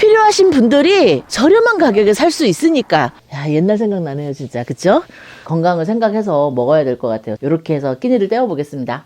필요하신 분들이 저렴한 가격에 살 수 있으니까. 야 옛날 생각나네요 진짜. 그쵸? 건강을 생각해서 먹어야 될 것 같아요. 이렇게 해서 끼니를 때워보겠습니다.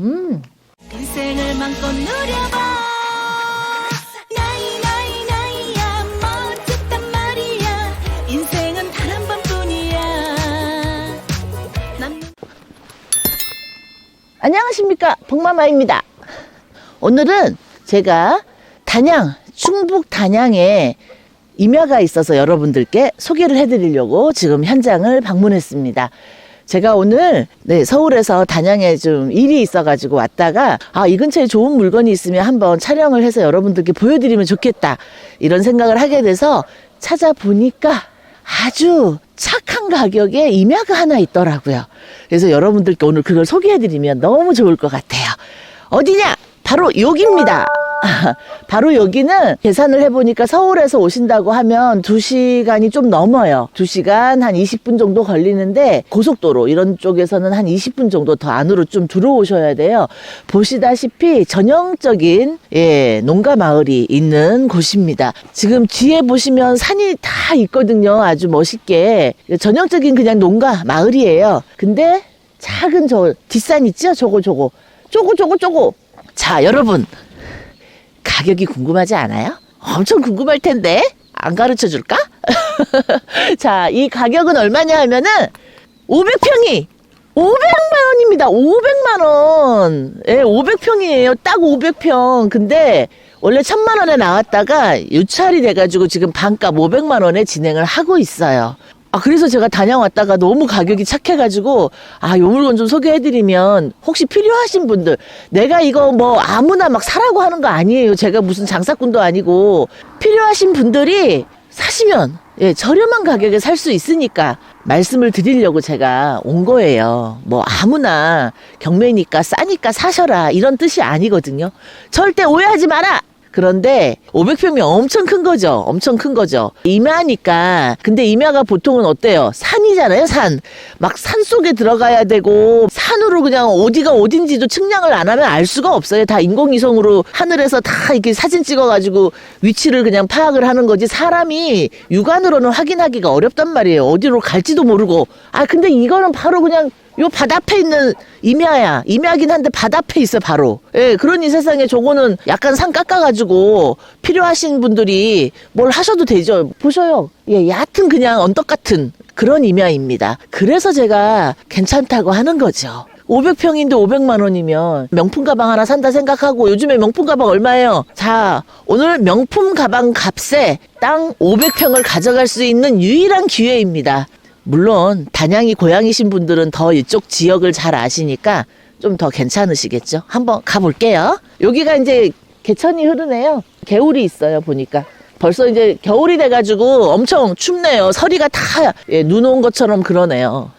음. 인생을 맘껏 누려봐. 나이 나이 나이야. 멋졌단 말이야. 인생은 단 한 번뿐이야. 난 안녕하십니까. 복마마입니다. 오늘은 제가 단양 충북 단양에 임야가 있어서 여러분들께 소개를 해드리려고 지금 현장을 방문했습니다. 제가 오늘 네, 서울에서 단양에 좀 일이 있어가지고 왔다가 아 이 근처에 좋은 물건이 있으면 한번 촬영을 해서 여러분들께 보여드리면 좋겠다 이런 생각을 하게 돼서 찾아보니까 아주 착한 가격에 임야가 하나 있더라고요. 그래서 여러분들께 오늘 그걸 소개해드리면 너무 좋을 것 같아요. 어디냐? 바로 여기입니다. 바로 여기는 계산을 해보니까 서울에서 오신다고 하면 2시간이 좀 넘어요. 2시간 한 20분 정도 걸리는데 고속도로 이런 쪽에서는 한 20분 정도 더 안으로 좀 들어오셔야 돼요. 보시다시피 전형적인 예, 농가 마을이 있는 곳입니다. 지금 뒤에 보시면 산이 다 있거든요. 아주 멋있게. 전형적인 그냥 농가 마을이에요. 근데 작은 저 뒷산 있죠? 저거 저거. 저거 저거 저거. 자, 여러분. 가격이 궁금하지 않아요? 엄청 궁금할 텐데 안 가르쳐 줄까? 자, 이 가격은 얼마냐 하면은 500평이 500만 원입니다. 500만 원. 예, 500평이에요. 딱 500평. 근데 원래 1000만 원에 나왔다가 유찰이 돼 가지고 지금 반값 500만 원에 진행을 하고 있어요. 아, 그래서 제가 다녀왔다가 너무 가격이 착해가지고, 아, 요 물건 좀 소개해드리면, 혹시 필요하신 분들, 내가 이거 뭐 아무나 막 사라고 하는 거 아니에요. 제가 무슨 장사꾼도 아니고, 필요하신 분들이 사시면, 예, 저렴한 가격에 살 수 있으니까, 말씀을 드리려고 제가 온 거예요. 뭐 아무나 경매니까 싸니까 사셔라. 이런 뜻이 아니거든요. 절대 오해하지 마라! 그런데 500평이 엄청 큰 거죠. 엄청 큰 거죠. 임야니까. 근데 임야가 보통은 어때요? 산이잖아요, 산. 막 산 속에 들어가야 되고 산으로 그냥 어디가 어딘지도 측량을 안 하면 알 수가 없어요. 다 인공위성으로 하늘에서 다 이렇게 사진 찍어 가지고 위치를 그냥 파악을 하는 거지. 사람이 육안으로는 확인하기가 어렵단 말이에요. 어디로 갈지도 모르고. 아, 근데 이거는 바로 그냥 요 바다 앞에 있는 임야야. 임야긴 한데 바다 앞에 있어, 바로. 예, 그러니 세상에 저거는 약간 산 깎아가지고 필요하신 분들이 뭘 하셔도 되죠. 보셔요. 예, 얕은 그냥 언덕 같은 그런 임야입니다. 그래서 제가 괜찮다고 하는 거죠. 500평인데 500만 원이면 명품 가방 하나 산다 생각하고 요즘에 명품 가방 얼마예요? 자, 오늘 명품 가방 값에 땅 500평을 가져갈 수 있는 유일한 기회입니다. 물론 단양이 고향이신 분들은 더 이쪽 지역을 잘 아시니까 좀 더 괜찮으시겠죠? 한번 가볼게요. 여기가 이제 개천이 흐르네요. 개울이 있어요, 보니까. 벌써 이제 겨울이 돼가지고 엄청 춥네요. 서리가 다 예, 눈 온 것처럼 그러네요.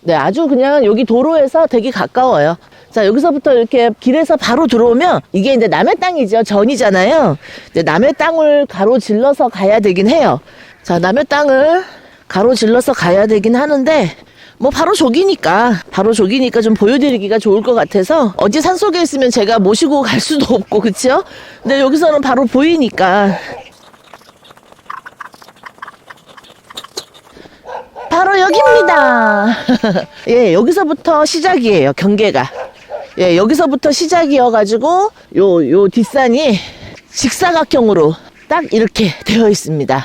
네, 아주 그냥 여기 도로에서 되게 가까워요. 자, 여기서부터 이렇게 길에서 바로 들어오면 이게 이제 남의 땅이죠. 전이잖아요. 이제 남의 땅을 가로질러서 가야 되긴 해요. 자, 남의 땅을 가로질러서 가야 되긴 하는데 뭐 바로 저기니까 바로 저기니까 좀 보여드리기가 좋을 것 같아서 어디 산속에 있으면 제가 모시고 갈 수도 없고 그쵸? 근데 여기서는 바로 보이니까 바로 여기입니다. 예, 여기서부터 시작이에요, 경계가. 예, 여기서부터 시작이어 가지고, 요, 요 뒷산이 직사각형으로 딱 이렇게 되어 있습니다.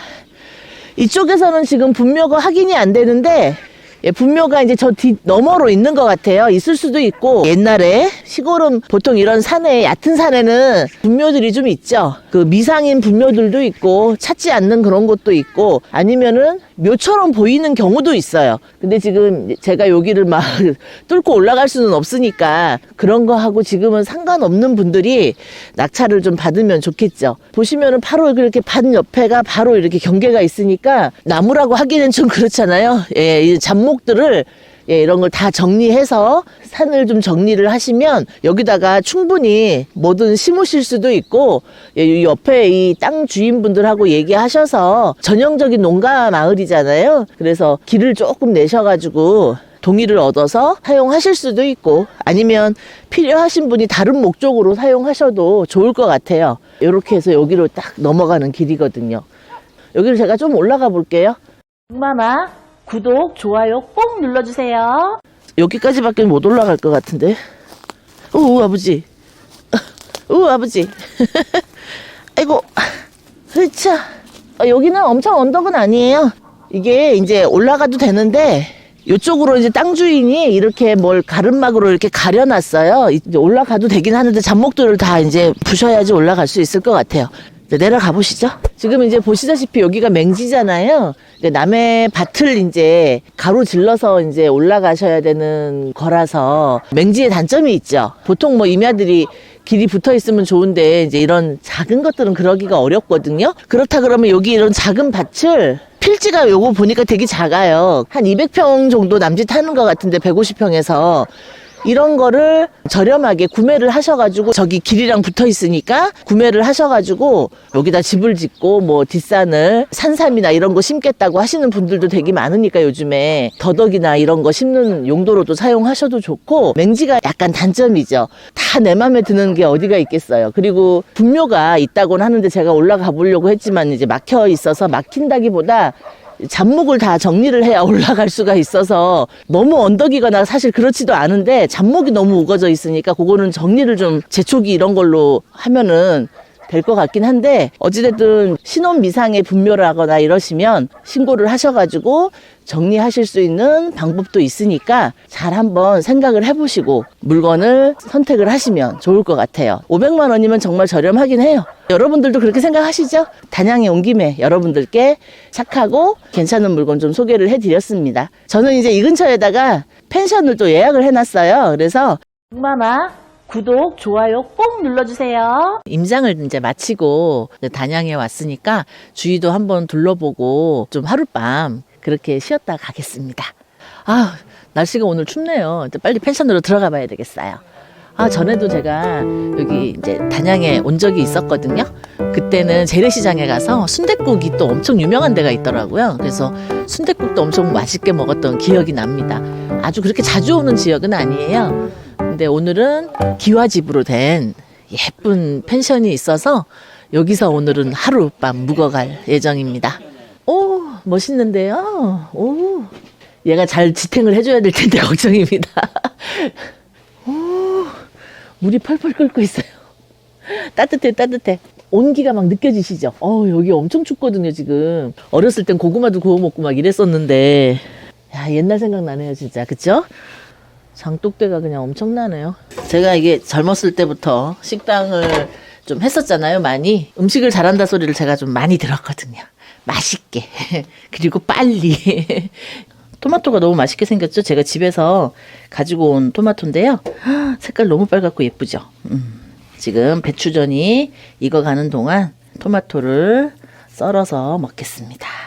이쪽에서는 지금 분묘가 확인이 안 되는데, 예, 분묘가 이제 저 뒤 너머로 있는 것 같아요. 있을 수도 있고 옛날에 시골은 보통 이런 산에 얕은 산에는 분묘들이 좀 있죠. 그 미상인 분묘들도 있고 찾지 않는 그런 것도 있고 아니면은 묘처럼 보이는 경우도 있어요. 근데 지금 제가 여기를 막 뚫고 올라갈 수는 없으니까 그런 거 하고 지금은 상관없는 분들이 낙찰을 좀 받으면 좋겠죠. 보시면은 바로 이렇게 반 옆에가 바로 이렇게 경계가 있으니까 나무라고 하기는 좀 그렇잖아요. 예, 이 잡목들을 예, 이런 걸 다 정리해서 산을 좀 정리를 하시면 여기다가 충분히 뭐든 심으실 수도 있고 예, 이 옆에 이 땅 주인분들하고 얘기하셔서 전형적인 농가 마을이잖아요. 그래서 길을 조금 내셔가지고 동의를 얻어서 사용하실 수도 있고 아니면 필요하신 분이 다른 목적으로 사용하셔도 좋을 것 같아요. 이렇게 해서 여기로 딱 넘어가는 길이거든요. 여기를 제가 좀 올라가 볼게요. 마마 구독, 좋아요 꼭 눌러주세요. 여기까지밖에 못 올라갈 것 같은데. 오 아버지. 오 아버지. 아이고. 아, 여기는 엄청 언덕은 아니에요. 이게 이제 올라가도 되는데 이쪽으로 이제 땅 주인이 이렇게 뭘 가름막으로 이렇게 가려놨어요. 이제 올라가도 되긴 하는데 잡목들을 다 이제 부셔야지 올라갈 수 있을 것 같아요. 이제 내려가 보시죠. 지금 이제 보시다시피 여기가 맹지잖아요. 근데 남의 밭을 이제 가로질러서 이제 올라가셔야 되는 거라서 맹지의 단점이 있죠. 보통 뭐 임야들이 길이 붙어 있으면 좋은데 이제 이런 작은 것들은 그러기가 어렵거든요. 그렇다 그러면 여기 이런 작은 밭을 필지가 요거 보니까 되게 작아요. 한 200평 정도 남짓하는 것 같은데 150평에서 이런 거를 저렴하게 구매를 하셔가지고 저기 길이랑 붙어 있으니까 구매를 하셔가지고 여기다 집을 짓고 뭐 뒷산을 산삼이나 이런 거 심겠다고 하시는 분들도 되게 많으니까 요즘에 더덕이나 이런 거 심는 용도로도 사용하셔도 좋고 맹지가 약간 단점이죠. 다 내 맘에 드는 게 어디가 있겠어요. 그리고 분묘가 있다고는 하는데 제가 올라가 보려고 했지만 이제 막혀 있어서 막힌다기보다 잡목을 다 정리를 해야 올라갈 수가 있어서 너무 언덕이거나 사실 그렇지도 않은데 잡목이 너무 우거져 있으니까 그거는 정리를 좀 재초기 이런 걸로 하면은 될 것 같긴 한데 어찌됐든 신혼 미상의 분묘라거나 이러시면 신고를 하셔가지고 정리하실 수 있는 방법도 있으니까 잘 한번 생각을 해보시고 물건을 선택을 하시면 좋을 것 같아요. 500만 원이면 정말 저렴하긴 해요. 여러분들도 그렇게 생각하시죠? 단양에 온 김에 여러분들께 착하고 괜찮은 물건 좀 소개를 해드렸습니다. 저는 이제 이 근처에다가 펜션을 또 예약을 해놨어요. 그래서 마마 구독, 좋아요 꼭 눌러주세요. 임장을 이제 마치고 단양에 왔으니까 주위도 한번 둘러보고 좀 하룻밤 그렇게 쉬었다 가겠습니다. 아, 날씨가 오늘 춥네요. 이제 빨리 펜션으로 들어가 봐야 되겠어요. 아, 전에도 제가 여기 이제 단양에 온 적이 있었거든요. 그때는 재래시장에 가서 순댓국이 또 엄청 유명한 데가 있더라고요. 그래서 순댓국도 엄청 맛있게 먹었던 기억이 납니다. 아주 그렇게 자주 오는 지역은 아니에요. 근데 오늘은 기와집으로 된 예쁜 펜션이 있어서 여기서 오늘은 하룻밤 묵어갈 예정입니다. 오, 멋있는데요? 오, 얘가 잘 지탱을 해줘야 될 텐데 걱정입니다. 오, 물이 펄펄 끓고 있어요. 따뜻해, 따뜻해. 온기가 막 느껴지시죠? 어, 여기 엄청 춥거든요, 지금. 어렸을 땐 고구마도 구워 먹고 막 이랬었는데. 야, 옛날 생각나네요, 진짜. 그쵸? 장독대가 그냥 엄청나네요. 제가 이게 젊었을 때부터 식당을 좀 했었잖아요, 많이. 음식을 잘한다 소리를 제가 좀 많이 들었거든요. 맛있게. 그리고 빨리. 토마토가 너무 맛있게 생겼죠? 제가 집에서 가지고 온 토마토인데요. 색깔 너무 빨갛고 예쁘죠? 음. 지금 배추전이 익어가는 동안 토마토를 썰어서 먹겠습니다.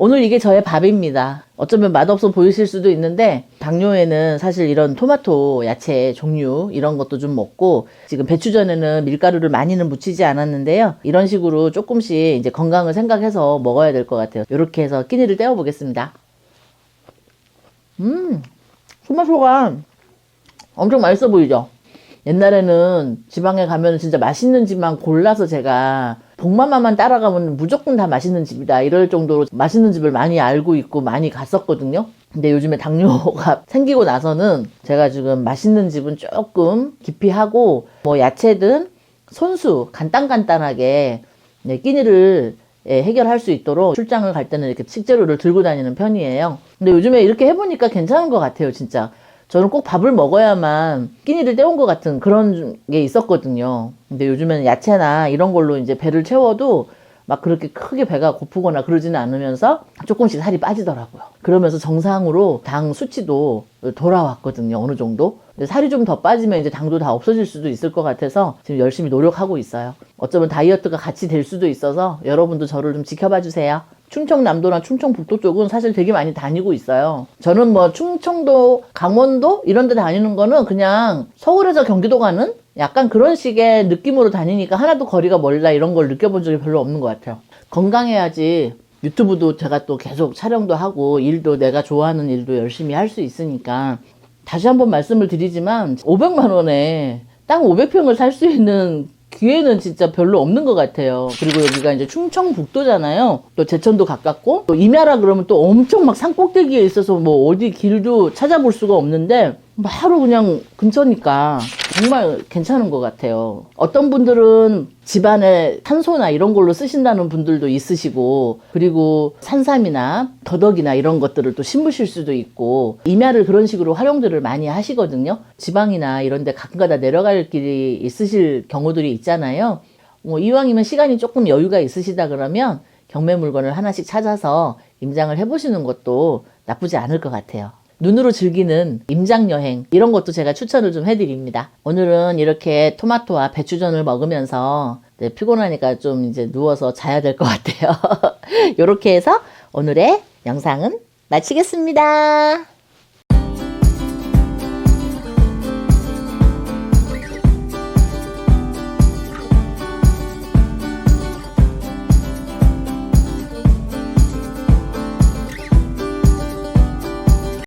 오늘 이게 저의 밥입니다. 어쩌면 맛없어 보이실 수도 있는데 당뇨에는 사실 이런 토마토 야채 종류 이런 것도 좀 먹고 지금 배추전에는 밀가루를 많이는 묻히지 않았는데요. 이런 식으로 조금씩 이제 건강을 생각해서 먹어야 될 것 같아요. 이렇게 해서 끼니를 때워 보겠습니다. 음, 토마토가 엄청 맛있어 보이죠? 옛날에는 지방에 가면 진짜 맛있는 집만 골라서 제가 복마마만 따라가면 무조건 다 맛있는 집이다 이럴 정도로 맛있는 집을 많이 알고 있고 많이 갔었거든요. 근데 요즘에 당뇨가 생기고 나서는 제가 지금 맛있는 집은 조금 기피하고 뭐 야채든 손수 간단간단하게 네, 끼니를 예, 해결할 수 있도록 출장을 갈 때는 이렇게 식재료를 들고 다니는 편이에요. 근데 요즘에 이렇게 해보니까 괜찮은 것 같아요, 진짜. 저는 꼭 밥을 먹어야만 끼니를 때운 것 같은 그런 게 있었거든요. 근데 요즘에는 야채나 이런 걸로 이제 배를 채워도 막 그렇게 크게 배가 고프거나 그러지는 않으면서 조금씩 살이 빠지더라고요. 그러면서 정상으로 당 수치도 돌아왔거든요. 어느 정도. 근데 살이 좀 더 빠지면 이제 당도 다 없어질 수도 있을 것 같아서 지금 열심히 노력하고 있어요. 어쩌면 다이어트가 같이 될 수도 있어서 여러분도 저를 좀 지켜봐 주세요. 충청남도나 충청북도 쪽은 사실 되게 많이 다니고 있어요. 저는 뭐 충청도, 강원도 이런 데 다니는 거는 그냥 서울에서 경기도 가는 약간 그런 식의 느낌으로 다니니까 하나도 거리가 멀다 이런 걸 느껴본 적이 별로 없는 것 같아요. 건강해야지 유튜브도 제가 또 계속 촬영도 하고 일도 내가 좋아하는 일도 열심히 할 수 있으니까 다시 한번 말씀을 드리지만 500만 원에 땅 500평을 살 수 있는 기회는 진짜 별로 없는 것 같아요. 그리고 여기가 이제 충청북도잖아요. 또 제천도 가깝고 또 임야라 그러면 또 엄청 막 산꼭대기에 있어서 뭐 어디 길도 찾아볼 수가 없는데 바로 그냥 근처니까 정말 괜찮은 것 같아요. 어떤 분들은 집안에 산소나 이런 걸로 쓰신다는 분들도 있으시고 그리고 산삼이나 더덕이나 이런 것들을 또 심으실 수도 있고 임야를 그런 식으로 활용들을 많이 하시거든요. 지방이나 이런 데 가끔가다 내려갈 길이 있으실 경우들이 있잖아요. 뭐 이왕이면 시간이 조금 여유가 있으시다 그러면 경매 물건을 하나씩 찾아서 임장을 해보시는 것도 나쁘지 않을 것 같아요. 눈으로 즐기는 임장 여행 이런 것도 제가 추천을 좀 해드립니다. 오늘은 이렇게 토마토와 배추전을 먹으면서 네, 피곤하니까 좀 이제 누워서 자야 될 것 같아요. 이렇게 해서 오늘의 영상은 마치겠습니다.